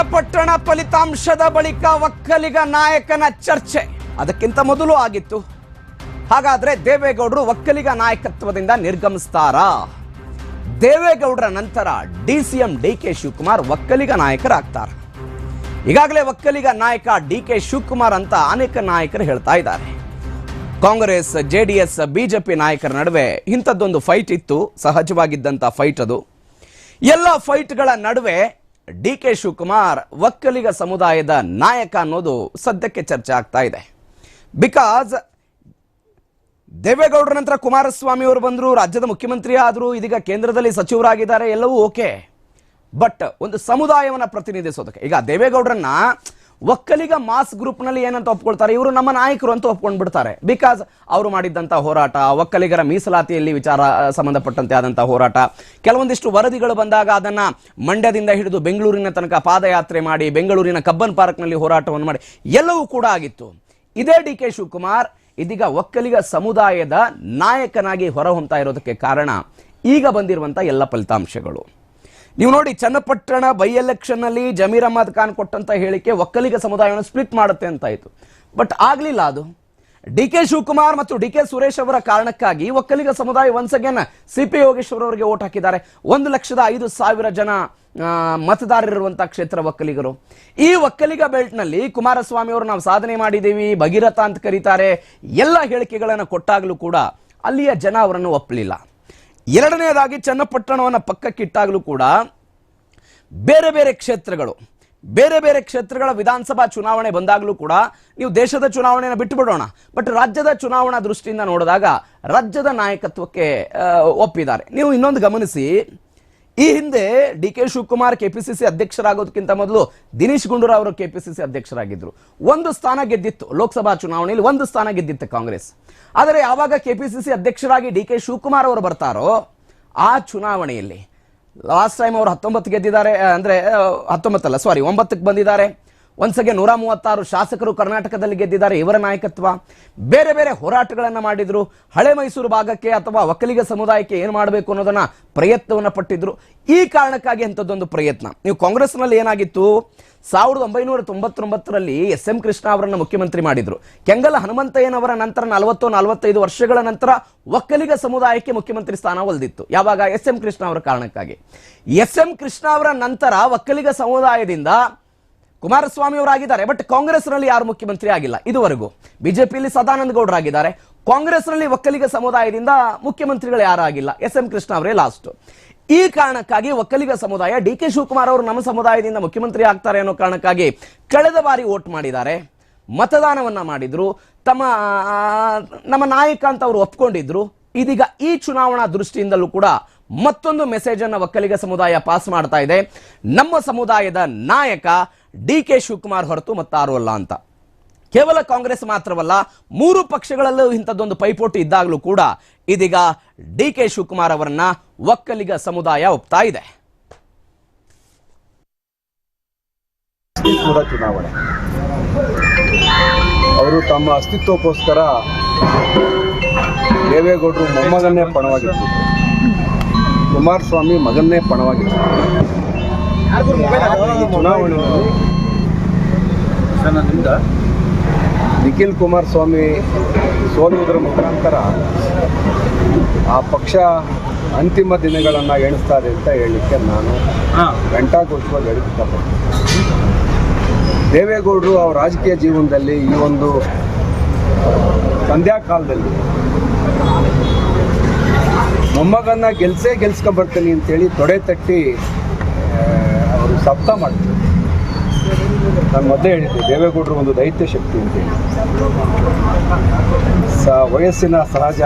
ಚನ್ನಪಟ್ಟಣ ಫಲಿತಾಂಶದ ಬಳಿಕ ಒಕ್ಕಲಿಗ ನಾಯಕನ ಚರ್ಚೆ. ಅದಕ್ಕಿಂತ ಮೊದಲು ಆಗಿತ್ತು. ಹಾಗಾದ್ರೆ ದೇವೇಗೌಡರು ಒಕ್ಕಲಿಗ ನಾಯಕತ್ವದಿಂದ ನಿರ್ಗಮಿಸ್ತಾರಾ? ದೇವೇಗೌಡರ ನಂತರ D C M D K Shivakumar Vokkaliga ನಾಯಕರಾಗ್ತಾರೆ. ಈಗಾಗಲೇ ಒಕ್ಕಲಿಗ ನಾಯಕ ಡಿ ಕೆ ಶಿವಕುಮಾರ್ ಅಂತ ಅನೇಕ ನಾಯಕರು ಹೇಳ್ತಾ ಇದ್ದಾರೆ. Congress, J D S BJP ನಾಯಕರ ನಡುವೆ ಇಂಥದ್ದೊಂದು ಫೈಟ್ ಇತ್ತು. ಸಹಜವಾಗಿದ್ದಂಥ ಫೈಟ್ ಅದು. ಎಲ್ಲ ಫೈಟ್ಗಳ ನಡುವೆ ಡಿ ಕೆ ಶಿವಕುಮಾರ್ ಒಕ್ಕಲಿಗ ಸಮುದಾಯದ ನಾಯಕ ಅನ್ನೋದು ಸದ್ಯಕ್ಕೆ ಚರ್ಚೆ ಆಗ್ತಾ ಇದೆ. ಬಿಕಾಸ್ ದೇವೇಗೌಡರ ನಂತರ ಕುಮಾರಸ್ವಾಮಿ ಅವರು ಬಂದರು, ರಾಜ್ಯದ ಮುಖ್ಯಮಂತ್ರಿ ಆದರು, ಇದೀಗ ಕೇಂದ್ರದಲ್ಲಿ ಸಚಿವರಾಗಿದ್ದಾರೆ, ಎಲ್ಲವೂ ಓಕೆ. ಬಟ್ ಒಂದು ಸಮುದಾಯವನ್ನು ಪ್ರತಿನಿಧಿಸೋದಕ್ಕೆ, ಈಗ ದೇವೇಗೌಡರನ್ನ ಒಕ್ಕಲಿಗ ಮಾಸ್ ಗ್ರೂಪ್ನಲ್ಲಿ ಏನಂತ ಒಪ್ಕೊಳ್ತಾರೆ? ಇವರು ನಮ್ಮ ನಾಯಕರು ಅಂತ ಒಪ್ಕೊಂಡು ಬಿಡ್ತಾರೆ ಬಿಕಾಸ್ ಅವರು ಮಾಡಿದ್ದಂಥ ಹೋರಾಟ, ಒಕ್ಕಲಿಗರ ಮೀಸಲಾತಿಯಲ್ಲಿ ವಿಚಾರ ಸಂಬಂಧಪಟ್ಟಂತೆ ಆದಂಥ ಹೋರಾಟ. ಕೆಲವೊಂದಿಷ್ಟು ವರದಿಗಳು ಬಂದಾಗ ಅದನ್ನ ಮಂಡ್ಯದಿಂದ ಹಿಡಿದು ಬೆಂಗಳೂರಿನ ತನಕ ಪಾದಯಾತ್ರೆ ಮಾಡಿ, ಬೆಂಗಳೂರಿನ ಕಬ್ಬನ್ ಪಾರ್ಕ್ನಲ್ಲಿ ಹೋರಾಟವನ್ನು ಮಾಡಿ, ಎಲ್ಲವೂ ಕೂಡ ಆಗಿತ್ತು. ಇದೇ ಡಿ ಕೆ ಶಿವಕುಮಾರ್, ಇದೀಗ ಒಕ್ಕಲಿಗ ಸಮುದಾಯದ ನಾಯಕನಾಗಿ ಹೊರಹೊಮ್ತಾ ಇರೋದಕ್ಕೆ ಕಾರಣ ಈಗ ಬಂದಿರುವಂಥ ಎಲ್ಲ ಫಲಿತಾಂಶಗಳು. ನೀವು ನೋಡಿ, ಚನ್ನಪಟ್ಟಣ ಬೈ ಎಲೆಕ್ಷನ್ ಅಲ್ಲಿ ಜಮೀರ್ ಅಹಮದ್ ಖಾನ್ ಕೊಟ್ಟಂತ ಹೇಳಿಕೆ ಒಕ್ಕಲಿಗ ಸಮುದಾಯವನ್ನು ಸ್ಪ್ಲಿಟ್ ಮಾಡುತ್ತೆ ಅಂತ ಆಯಿತು. ಬಟ್ ಆಗ್ಲಿಲ್ಲ ಅದು. ಡಿ ಕೆ ಶಿವಕುಮಾರ್ ಮತ್ತು ಡಿ ಕೆ ಸುರೇಶ್ ಅವರ ಕಾರಣಕ್ಕಾಗಿ ಒಕ್ಕಲಿಗ ಸಮುದಾಯ once again C P Yogeshwar ಅವರಿಗೆ ಓಟ್ ಹಾಕಿದ್ದಾರೆ. ಒಂದು ಲಕ್ಷದ ಐದು ಸಾವಿರ ಜನ ಮತದಾರರಿರುವಂತಹ ಕ್ಷೇತ್ರ ಒಕ್ಕಲಿಗರು. ಈ ಒಕ್ಕಲಿಗ ಬೆಲ್ಟ್ನಲ್ಲಿ ಕುಮಾರಸ್ವಾಮಿ ಅವರು ನಾವು ಸಾಧನೆ ಮಾಡಿದ್ದೀವಿ, ಭಗೀರಥ ಅಂತ ಕರೀತಾರೆ. ಎಲ್ಲ ಹೇಳಿಕೆಗಳನ್ನು ಕೊಟ್ಟಾಗಲೂ ಕೂಡ ಅಲ್ಲಿಯ ಜನ ಅವರನ್ನು ಒಪ್ಪಲಿಲ್ಲ. ಎರಡನೇದಾಗಿ ಚನ್ನಪಟ್ಟಣವನ್ನು ಪಕ್ಕಕ್ಕಿಟ್ಟಾಗಲೂ ಕೂಡ ಬೇರೆ ಬೇರೆ ಕ್ಷೇತ್ರಗಳು, ಬೇರೆ ಬೇರೆ ಕ್ಷೇತ್ರಗಳ ವಿಧಾನಸಭಾ ಚುನಾವಣೆ ಬಂದಾಗಲೂ ಕೂಡ ನೀವು ದೇಶದ ಚುನಾವಣೆಯನ್ನು ಬಿಟ್ಟುಬಿಡೋಣ ಬಟ್ ರಾಜ್ಯದ ಚುನಾವಣಾ ದೃಷ್ಟಿಯಿಂದ ನೋಡಿದಾಗ ರಾಜ್ಯದ ನಾಯಕತ್ವಕ್ಕೆ ಒಪ್ಪಿದ್ದಾರೆ. ನೀವು ಇನ್ನೊಂದು ಗಮನಿಸಿ ಈ ಹಿಂದೆ ಡಿ ಕೆ ಶಿವಕುಮಾರ್ ಕೆಪಿಸಿಸಿ ಅಧ್ಯಕ್ಷರಾಗೋದಕ್ಕಿಂತ ಮೊದಲು ದಿನೇಶ್ ಗುಂಡೂರಾವ್ ಅವರು ಕೆಪಿಸಿಸಿ ಅಧ್ಯಕ್ಷರಾಗಿದ್ದರು ಒಂದು ಸ್ಥಾನ ಗೆದ್ದಿತ್ತು ಲೋಕಸಭಾ ಚುನಾವಣೆಯಲ್ಲಿ, ಒಂದು ಸ್ಥಾನ ಗೆದ್ದಿತ್ತು ಕಾಂಗ್ರೆಸ್. ಆದರೆ ಯಾವಾಗ ಕೆಪಿಸಿಸಿ ಅಧ್ಯಕ್ಷರಾಗಿ ಡಿ ಕೆ ಶಿವಕುಮಾರ್ ಅವರು ಬರ್ತಾರೋ ಆ ಚುನಾವಣೆಯಲ್ಲಿ, ಲಾಸ್ಟ್ ಟೈಮ್ ಅವರು ಹತ್ತೊಂಬತ್ತು ಗೆದ್ದಿದ್ದಾರೆ, ಅಂದರೆ ಹತ್ತೊಂಬತ್ತಲ್ಲ ಸಾರಿ ಒಂಬತ್ತಕ್ಕೆ ಬಂದಿದ್ದಾರೆ. ಒಂದ್ಸಗೆ ನೂರ ಮೂವತ್ತಾರು ಶಾಸಕರು ಕರ್ನಾಟಕದಲ್ಲಿ ಗೆದ್ದಿದ್ದಾರೆ. ಇವರ ನಾಯಕತ್ವ ಬೇರೆ ಬೇರೆ ಹೋರಾಟಗಳನ್ನು ಮಾಡಿದ್ರು. ಹಳೆ ಮೈಸೂರು ಭಾಗಕ್ಕೆ ಅಥವಾ ಒಕ್ಕಲಿಗ ಸಮುದಾಯಕ್ಕೆ ಏನು ಮಾಡಬೇಕು ಅನ್ನೋದನ್ನ ಪ್ರಯತ್ನವನ್ನ ಪಟ್ಟಿದ್ರು. ಈ ಕಾರಣಕ್ಕಾಗಿ ಅಂಥದ್ದೊಂದು ಪ್ರಯತ್ನ. ನೀವು ಕಾಂಗ್ರೆಸ್ನಲ್ಲಿ ಏನಾಗಿತ್ತು? ಸಾವಿರದ ಒಂಬೈನೂರ ತೊಂಬತ್ತೊಂಬತ್ತರಲ್ಲಿ ಎಸ್ ಎಂ ಕೃಷ್ಣ ಅವರನ್ನು ಮುಖ್ಯಮಂತ್ರಿ ಮಾಡಿದ್ರು. ಕೆಂಗಲ ಹನುಮಂತಯ್ಯನವರ ನಂತರ ನಲವತ್ತು, ನಲವತ್ತೈದು ವರ್ಷಗಳ ನಂತರ ಒಕ್ಕಲಿಗ ಸಮುದಾಯಕ್ಕೆ ಮುಖ್ಯಮಂತ್ರಿ ಸ್ಥಾನ ಒಲ್ದಿತ್ತು. ಯಾವಾಗ? ಎಸ್ ಎಂ ಕೃಷ್ಣ ಅವರ ಕಾರಣಕ್ಕಾಗಿ. ಎಸ್ ಎಂ ಕೃಷ್ಣ ಅವರ ನಂತರ ಒಕ್ಕಲಿಗ ಸಮುದಾಯದಿಂದ ಕುಮಾರಸ್ವಾಮಿ ಅವರಾಗಿದ್ದಾರೆ ಬಟ್ ಕಾಂಗ್ರೆಸ್ನಲ್ಲಿ ಯಾರು ಮುಖ್ಯಮಂತ್ರಿ ಆಗಿಲ್ಲ ಇದುವರೆಗೂ ಬಿಜೆಪಿಯಲ್ಲಿ ಸದಾನಂದ ಗೌಡರಾಗಿದ್ದಾರೆ, ಕಾಂಗ್ರೆಸ್ನಲ್ಲಿ ಒಕ್ಕಲಿಗ ಸಮುದಾಯದಿಂದ ಮುಖ್ಯಮಂತ್ರಿಗಳು ಯಾರು ಆಗಿಲ್ಲ ಎಸ್ ಎಂ ಕೃಷ್ಣ ಅವರೇ ಲಾಸ್ಟ್ ಈ ಕಾರಣಕ್ಕಾಗಿ ಒಕ್ಕಲಿಗ ಸಮುದಾಯ, ಡಿ ಕೆ ಶಿವಕುಮಾರ್ ಅವರು ನಮ್ಮ ಸಮುದಾಯದಿಂದ ಮುಖ್ಯಮಂತ್ರಿ ಆಗ್ತಾರೆ ಅನ್ನೋ ಕಾರಣಕ್ಕಾಗಿ ಕಳೆದ ಬಾರಿ ವೋಟ್ ಮಾಡಿದ್ದಾರೆ. ಮತದಾನವನ್ನ ಮಾಡಿದ್ರು. ತಮ್ಮ ನಮ್ಮ ನಾಯಕ ಅಂತ ಅವರು ಒಪ್ಕೊಂಡಿದ್ರು. ಇದೀಗ ಈ ಚುನಾವಣಾ ದೃಷ್ಟಿಯಿಂದಲೂ ಕೂಡ ಮತ್ತೊಂದು ಮೆಸೇಜ್ ಅನ್ನು ಒಕ್ಕಲಿಗ ಸಮುದಾಯ ಪಾಸ್ ಮಾಡ್ತಾ ಇದೆ. ನಮ್ಮ ಸಮುದಾಯದ ನಾಯಕ ಡಿ ಕೆ ಶಿವಕುಮಾರ್ ಹೊರತು ಮತ್ತಾರು ಅಲ್ಲ ಅಂತ. ಕೇವಲ ಕಾಂಗ್ರೆಸ್ ಮಾತ್ರವಲ್ಲ, ಮೂರು ಪಕ್ಷಗಳಲ್ಲೂ ಇಂಥದ್ದೊಂದು ಪೈಪೋಟಿ ಇದ್ದಾಗಲೂ ಕೂಡ ಇದೀಗ ಡಿ ಕೆ ಶಿವಕುಮಾರ್ ಅವರನ್ನ ಒಕ್ಕಲಿಗ ಸಮುದಾಯ ಒಪ್ತಾ ಇದೆ. ಅವರು ತಮ್ಮ ಅಸ್ತಿತ್ವಕ್ಕೋಸ್ಕರ ದೇವೇಗೌಡರು ಮೊಮ್ಮಗನ್ನೇ ಪಣವಾಗಿತ್ತು ಕುಮಾರಸ್ವಾಮಿ ಮಗನ್ನೇ ಪಣವಾಗಿತ್ತು ನನ್ನಿಂದ ನಿಖಿಲ್ ಕುಮಾರಸ್ವಾಮಿ ಸೋಲುವುದರ ಮುಖಾಂತರ ಆ ಪಕ್ಷ ಅಂತಿಮ ದಿನಗಳನ್ನು ಎಣಿಸ್ತಾರೆ ಅಂತ ಹೇಳಲಿಕ್ಕೆ ನಾನು ಗಂಟಾಘೋಷವಾಗಿ ಹೇಳಕ್ಕೆ ಹೇಳಿದ್ದೆ ದೇವೇಗೌಡರು ಅವ್ರ ರಾಜಕೀಯ ಜೀವನದಲ್ಲಿ ಈ ಒಂದು ಸಂಧ್ಯಾಕಾಲದಲ್ಲಿ ಮೊಮ್ಮಗನ್ನ ಗೆಲ್ಸೇ ಗೆಲ್ಸ್ಕೊಂಬರ್ತೀನಿ ಅಂತೇಳಿ ತೊಡೆ ತಟ್ಟಿ ಸಪ್ತ ಮಾಡ್ತೀವಿ. ನಾನು ಮೊದಲೇ ಹೇಳಿದ್ದೆ, ದೇವೇಗೌಡರು ಒಂದು ದೈತ್ಯ ಶಕ್ತಿ ಅಂತೇಳಿ ಸ ವಯಸ್ಸಿನ ಸಹಜ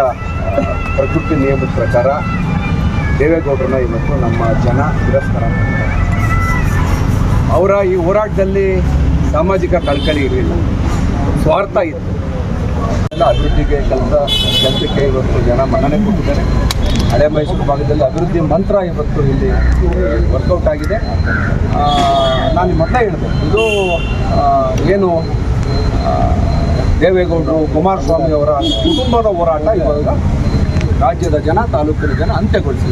ಪ್ರಕೃತಿ ನಿಯಮದ ಪ್ರಕಾರ ದೇವೇಗೌಡರನ್ನ ಇವತ್ತು ನಮ್ಮ ಜನ ತಿರಸ್ಕಾರ ಅವರ ಈ ಹೋರಾಟದಲ್ಲಿ ಸಾಮಾಜಿಕ ಕಳಕಳಿ ಇರಲಿಲ್ಲ. ಸ್ವಾರ್ಥ ಇತ್ತು. ಎಲ್ಲ ಅಭಿವೃದ್ಧಿಗೆ ಕೆಲಸ ಕೆಲಸಕ್ಕೆ ಇವತ್ತು ಜನ ಮನ್ನಣೆ ಕೊಟ್ಟಿದ್ದಾರೆ ಹಳೆ ಮೈಸೂರು ಭಾಗದಲ್ಲಿ ಅಭಿವೃದ್ಧಿ ಮಂತ್ರ ಇವತ್ತು ಇಲ್ಲಿ ವರ್ಕೌಟ್ ಆಗಿದೆ. ನಾನು ಮೊದಲೇ ಹೇಳಿದೆ, ಇದು ಏನು ದೇವೇಗೌಡರು, ಕುಮಾರಸ್ವಾಮಿ ಅವರ ಕುಟುಂಬದ ಹೋರಾಟ ಇವಾಗ ರಾಜ್ಯದ ಜನ, ತಾಲೂಕಿನ ಜನ ಅಂತ್ಯಗೊಳಿಸಿದೆ